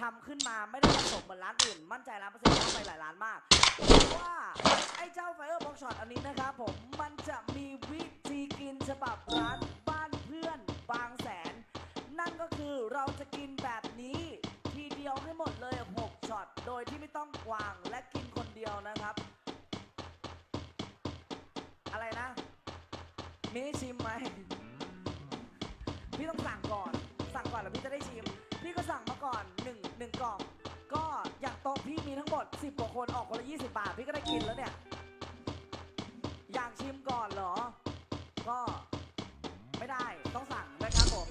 ทำขึ้นมาไม่ได้ผสมเหมือนร้านอื่น มั่นใจร้านเปอร์เซ็นต์ว่าไปหลายร้านมากเพราะว่าไอ้เจ้าไฟเออร์บ็อกช็อตอันนี้นะครับผมมันจะมีวิธีกินฉบับร้านบ้านเพื่อนบางแสน นั่นก็คือเราจะกินแบบนี้ ทีเดียวให้หมดเลย6ช็อตโดยที่ไม่ต้องวางและกินคนเดียวนะครับ อะไรนะมีให้ชิมไหมพี่ต้องสั่งก่อน สั่งก่อนแล้วพี่จะได้ชิม พี่ก็สั่งมาก่อน 1งกล่อง ก็อย่างโต๊ะพี่มีทั้งหมด 10กว่าคนออกคนละ20 บาท พี่ก็ได้กินแล้วเนี่ย อยากชิมก่อนเหรอ ก็ไม่ได้ต้องสั่งนะครับผม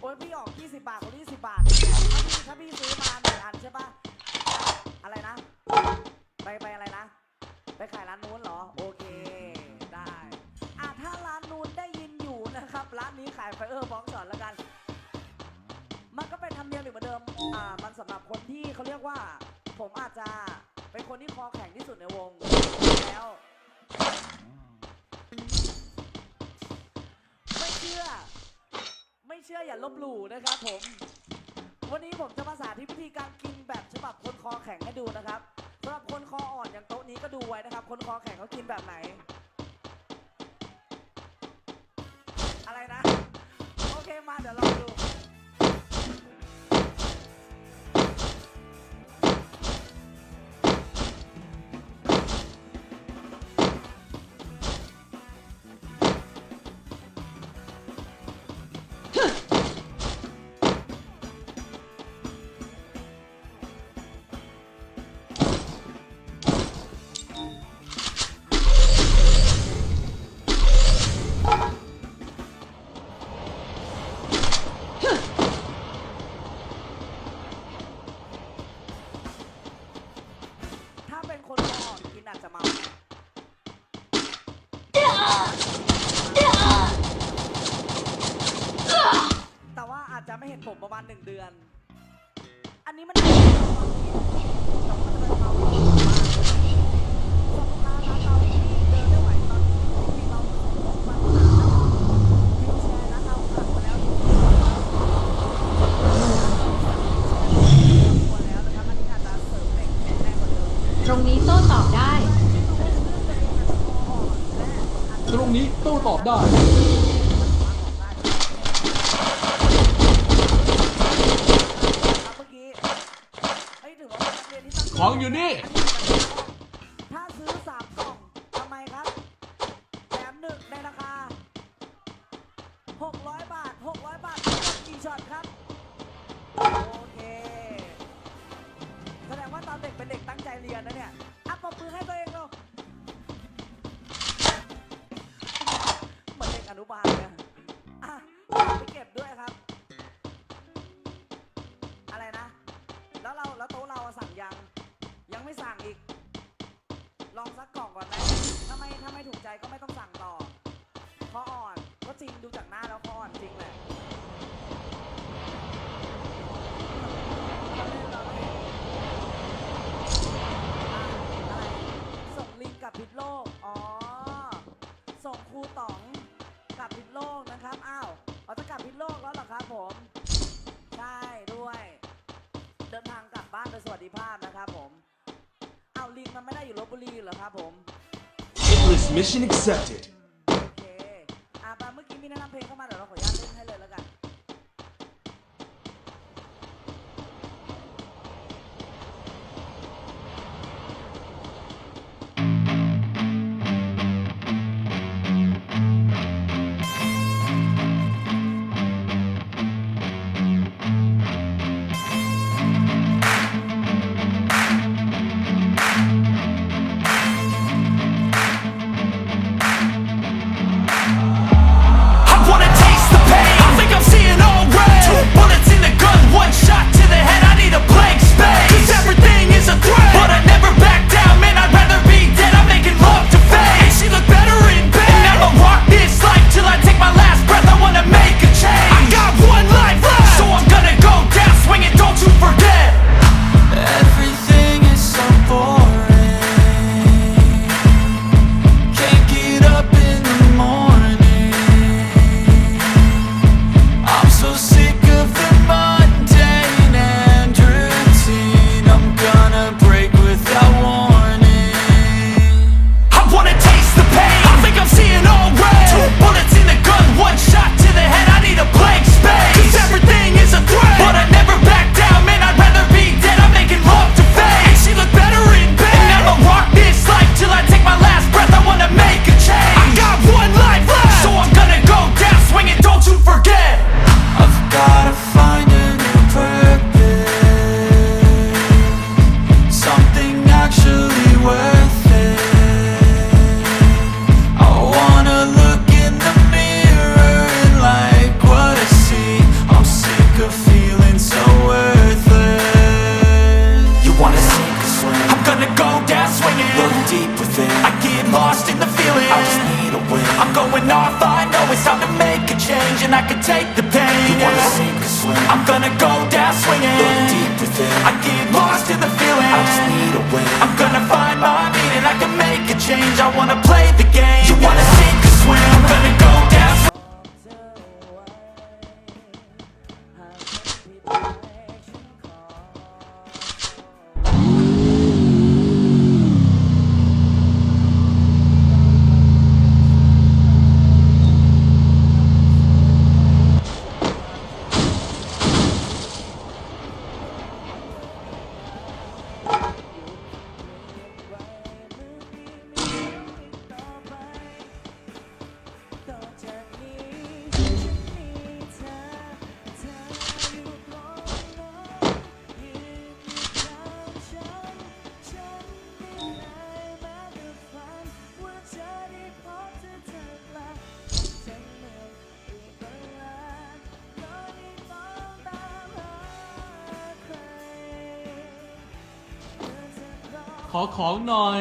โอ้ยพี่ออก 20 บาทคนละ20 บาท ถ้าพี่ถ้าพี่ซื้อมาหนึ่งอันใช่ปะอะไรนะ ไปไปอะไรนะ ไปขายร้านนู้นเหรอ โอเคได้อะถ้าร้านนู้นได้ยินอยู่นะครับ ร้านนี้ขายไฟเออร์บ็อกช็อตแล้วกัน ก็เป็นธรรมเนียมอยู่เหมือนเดิม อ่า มันสำหรับคนที่เขาเรียกว่า ผมอาจจะเป็นคนที่คอแข็งที่สุดในวงแล้ว ไม่เชื่อ ไม่เชื่ออย่าลบหลู่นะครับผม วันนี้ผมจะมาสาธิตวิธีการกินแบบฉบับคนคอแข็งให้ดูนะครับสำหรับคนคออ่อนอย่างโต๊ะนี้ก็ดูไว้นะครับ คนคอแข็งเขากินแบบไหน อะไรนะ โอเคมาเดี๋ยวลองดู กินอาจจะเมาแต่ว่าอาจจะไม่เห็นผมประมาณหนึ่งเดือน อันนี้มัน โต้ตอบได้ ตรงนี้โต้ตอบได้ ของอยู่นี่ ลองสักกล่องก่อนไหมถ้าไม่ถ้าไม่ถูกใจก็ไม่ต้องสั่งต่อคออ่อนก็จริงดูจากหน้าแล้วคออ่อนจริงแหละส่งลิงกับพิษโลก อ๋อ ส่งครูต๋องกลับพิษโลกนะครับ อ้าวเราจะกลับพิษโลกแล้วเหรอครับผม ใช่ด้วย เดินทางกลับบ้านโดยสวัสดิภาพนะ ครับผมเอาลิงมันไม่ได้อยู่ลบบุรีเหรอครับผม English mission accepted โอเค อะมาเมื่อกี้มีแนะนำเพลงเข้ามาเดี๋ยวเราขออนุญาต deep within. I get lost in the feeling. I just need a win. I'm going off, I know it's time to make a change And I can take the pain You wanna sink or swim? I'm gonna go down swinging. Look deep within. I get lost in the feeling. I just need a win. I'm gonna find my meaning I can make a change. I wanna play the game. You wanna sink or swim? ขอของหน่อย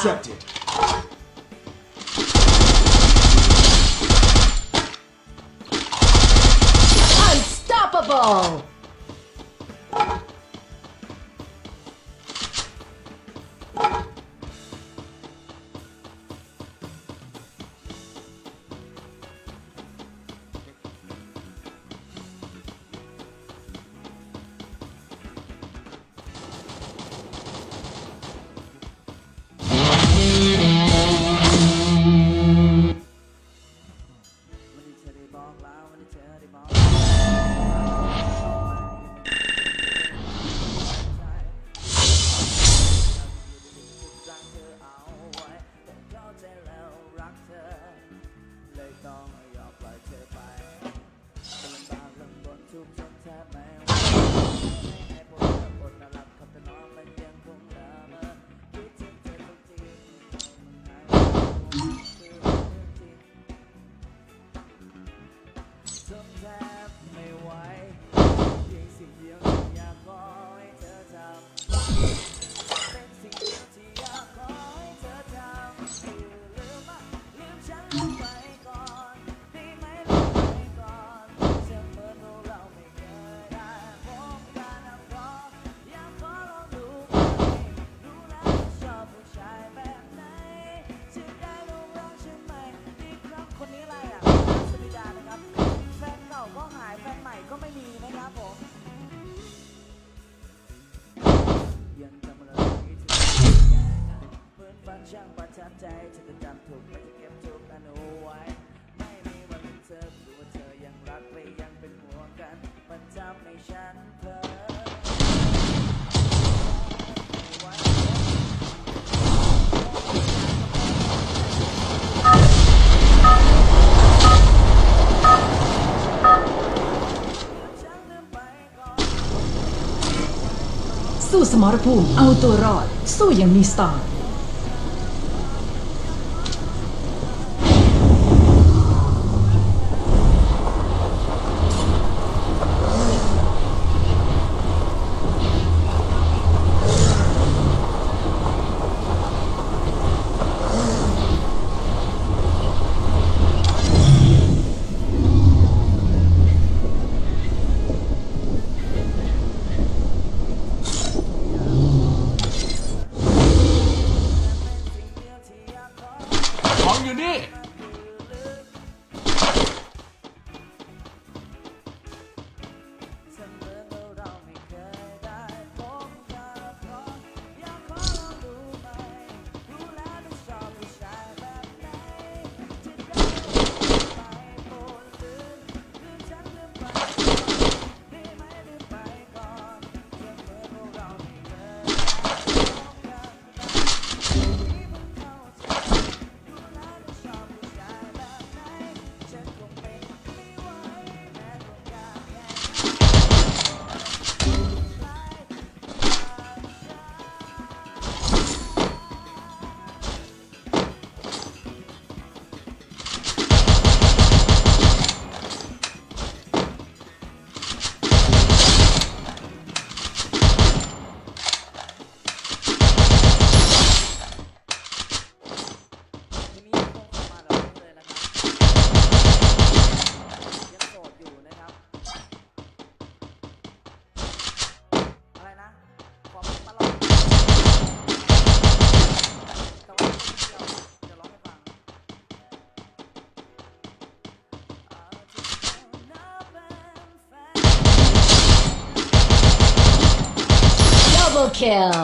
accepted. Unstoppable! ช่างประทับใจเธอจะจำถูกไปจะเก็บทุกอนุไว้ ไม่มีวันเธอรู้ว่าเธอยังรักแลยังเป็นห่วงกันประทับในฉันเพ้อู้สมรภูมิเอาตัวรอด สู้อย่างมีสไตล์ kill